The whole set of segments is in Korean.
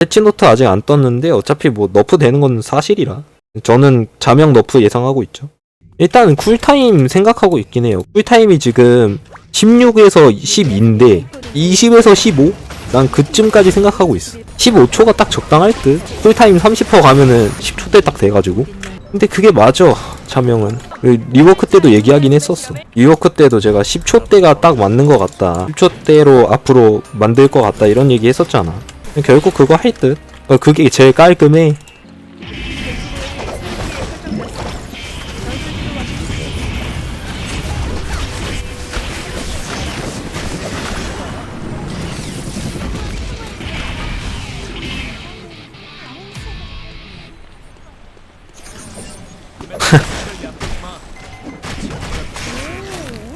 패치노트 아직 안 떴는데 어차피 뭐 너프 되는 건 사실이라 저는 자명 너프 예상하고 있죠. 일단 쿨타임 생각하고 있긴 해요. 쿨타임이 지금 16에서 12인데 20에서 15? 난 그쯤까지 생각하고 있어. 15초가 딱 적당할 듯. 쿨타임 30% 가면은 10초대 딱 돼가지고. 근데 그게 맞아 자명은. 그 리워크 때도 얘기하긴 했었어. 리워크 때도 제가 10초 대가 딱 맞는 것 같다. 10초 대로 앞으로 만들 것 같다 이런 얘기 했었잖아 결국 그거 할 듯. 어, 그게 제일 깔끔해.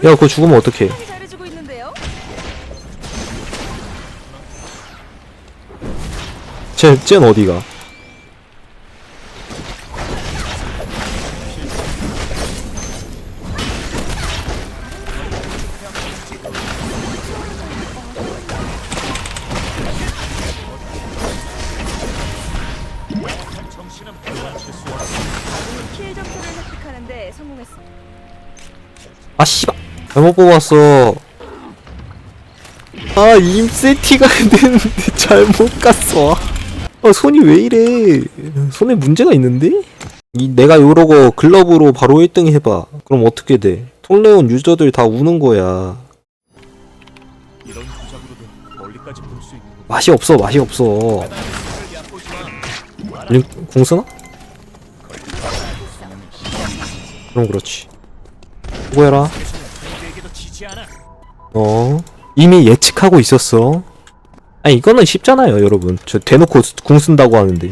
야, 그거 죽으면 어떡해. 쟤, 쟤는 어디가? 아, 씨발. 잘못 뽑았어. 아, 임세티가 됐는데 잘못 갔어. 아, 손이 왜 이래. 손에 문제가 있는데? 이, 내가 이러고 글러브로 바로 1등 해봐. 그럼 어떻게 돼? 톨레온 유저들 다 우는 거야. 이런 부작으로도 멀리까지 볼수 있는 맛이 없어, 맛이 없어. 링, 공 쓰나? 그럼 그렇지. 수고해라. 어 이미 예측하고 있었어 아 이거는 쉽잖아요 여러분. 저 대놓고 궁 쓴다고 하는데.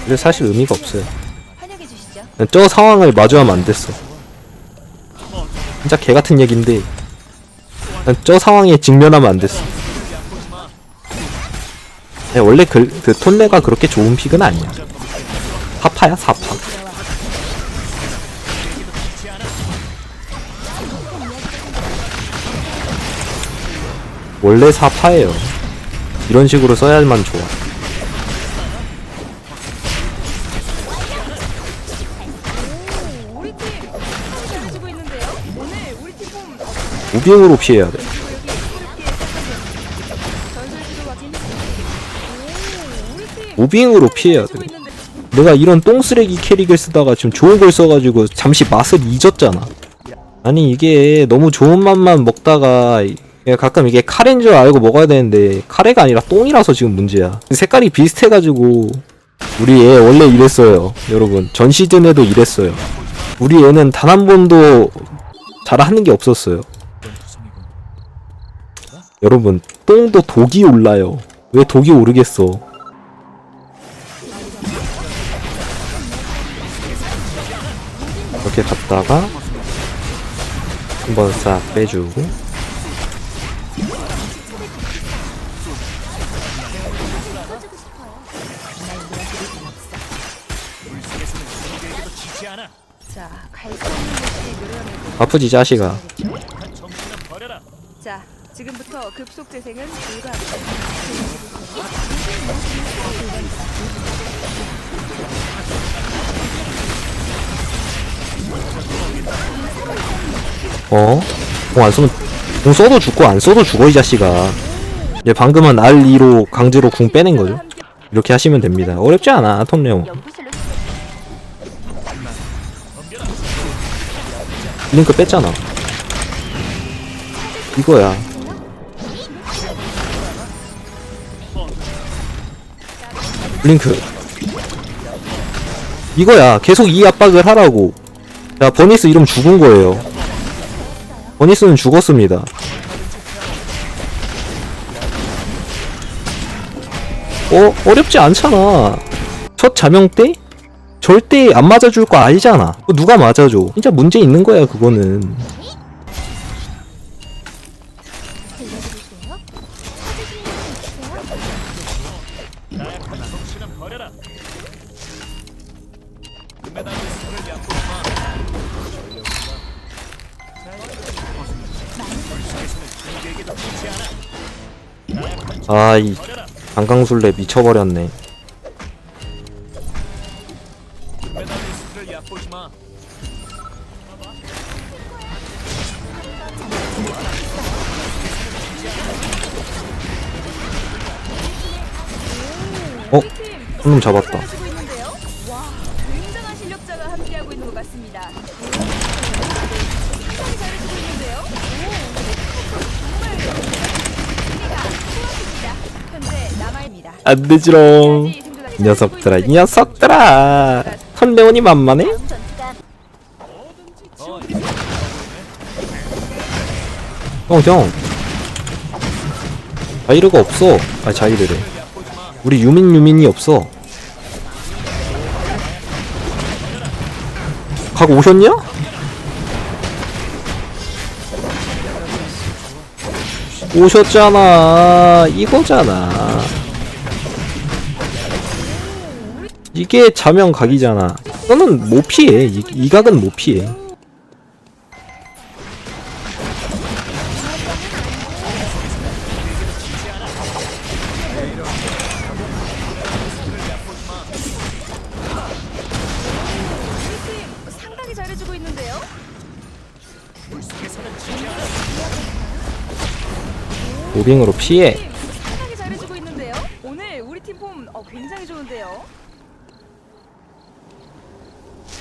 근데 사실 의미가 없어요. 저 상황을 마주하면 안 됐어. 진짜 개같은 얘긴데. 난저 상황에 직면하면 안 됐어. 원래 그, 그 톤레가 그렇게 좋은 픽은 아니야. 사파야 사파 원래 사파예요. 이런 식으로 써야만 좋아. 무빙으로 피해야 돼. 무빙으로 피해야 돼. 내가 이런 똥쓰레기 캐릭을 쓰다가 지금 좋은 걸 써가지고 잠시 맛을 잊었잖아. 아니 이게 너무 좋은 맛만 먹다가 이- 가끔 이게 카레인 줄 알고 먹어야 되는데 카레가 아니라 똥이라서 지금 문제야. 색깔이 비슷해가지고 우리 애 원래 이랬어요. 여러분 전 시즌에도 이랬어요. 우리 애는 단 한 번도 잘하는 게 없었어요. 여러분 똥도 독이 올라요. 왜 독이 오르겠어? 이렇게 갔다가 한번 싹 빼주고 자, 갈수 없는 모습이 늘어나고. 아프지 이 자식아. 자, 지금부터 급속 재생은 불가합니다. 어? 공안 쓰면 공 써도 죽고 안 써도 죽어 이 자식아 얘 방금은 R2로 강제로 궁 빼낸 거죠 이렇게 하시면 됩니다 어렵지 않아 톰레옹 링크 뺐잖아. 이거야. 링크. 이거야. 계속 이 압박을 하라고. 자 버니스 이름 죽은 거예요. 버니스는 죽었습니다. 어 어렵지 않잖아. 첫 자명 때 절대 안 맞아줄 거 그거 누가 맞아줘? 진짜 문제 있는 거야 그거는. 아이 강강술래 미쳐버렸네 한놈 잡았다. 안 되지롱. 이 녀석들아 이 녀석들아. 턴레온이 만만해? 형형. 자이르가 없어. 아 자이르래. 우리 유민 유민이 없어 각 오셨냐? 오셨잖아. 이거잖아. 이게 자명 각이잖아. 너는 못 피해. 이, 이 각은 못 피해 잘해주고 있는데요. 무빙으로 피해 팀 상당히 잘해주고 있는데요. 오늘 우리 팀폼 어, 굉장히 좋은데요.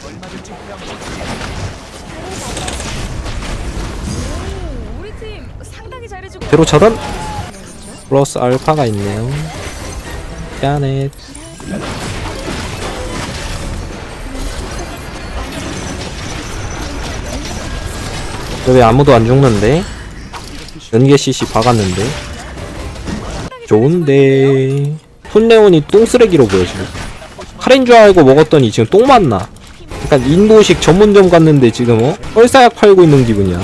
얼마든지 그냥 오, 우리 팀 상당히 잘해주고. 차단 플러스 알파가 있네요 야넷 왜 아무도 안 죽는데? 연계 CC 박았는데? 좋은데. 톤레온이 똥쓰레기로 보여 지금 카레인 줄 알고 먹었더니 지금 똥 맞나? 약간 인도식 전문점 갔는데 지금 어? 헐사약 팔고 있는 기분이야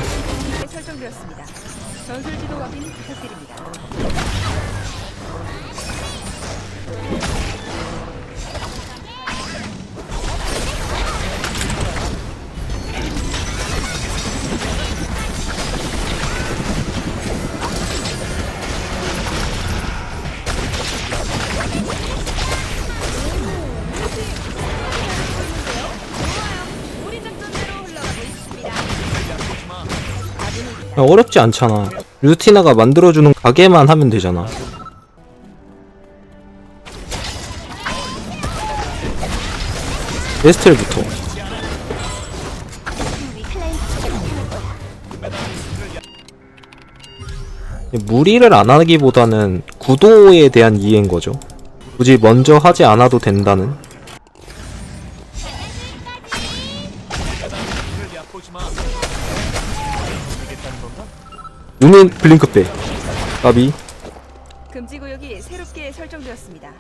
어렵지 않잖아. 루티나가 만들어주는 가게만 하면 되잖아. 에스텔부터. 무리를 안 하기보다는 구도에 대한 이해인 거죠. 굳이 먼저 하지 않아도 된다는. 눈엔 블링크 빼. 까비. 금지 구역이 새롭게 설정되었습니다.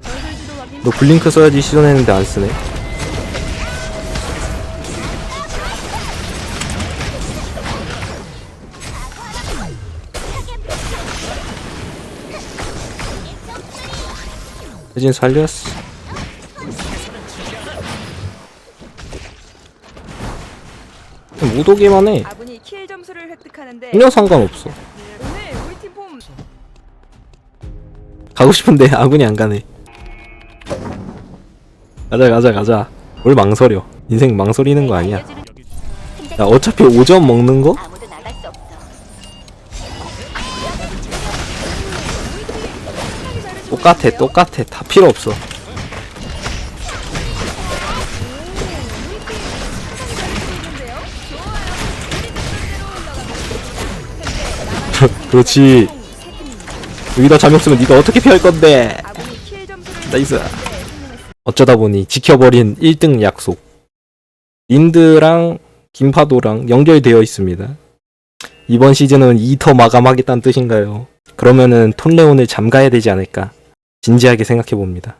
전술 지도 확인. 너 블링크 써야지 시전했는데 안 쓰네. 대진 살렸어. 오기만 해. 전혀 상관없어. 오늘 우리 팀폼 가고 싶은데 아군이 안 가네. 가자 가자 가자. 뭘 망설여. 인생 망설이는 거 아니야. 야 어차피 5점 먹는 거? 아무도 나갈 수 없어. 똑같아 똑같아 다 필요 없어. 그렇지. 여기다 잠이 없으면 네가 어떻게 피할 건데? 나이스. 어쩌다 보니 지켜버린 1등 약속. 린드랑 김파도랑 연결되어 있습니다. 이번 시즌은 2터 마감하겠다는 뜻인가요? 그러면은 톤레온을 잠가야 되지 않을까? 진지하게 생각해 봅니다.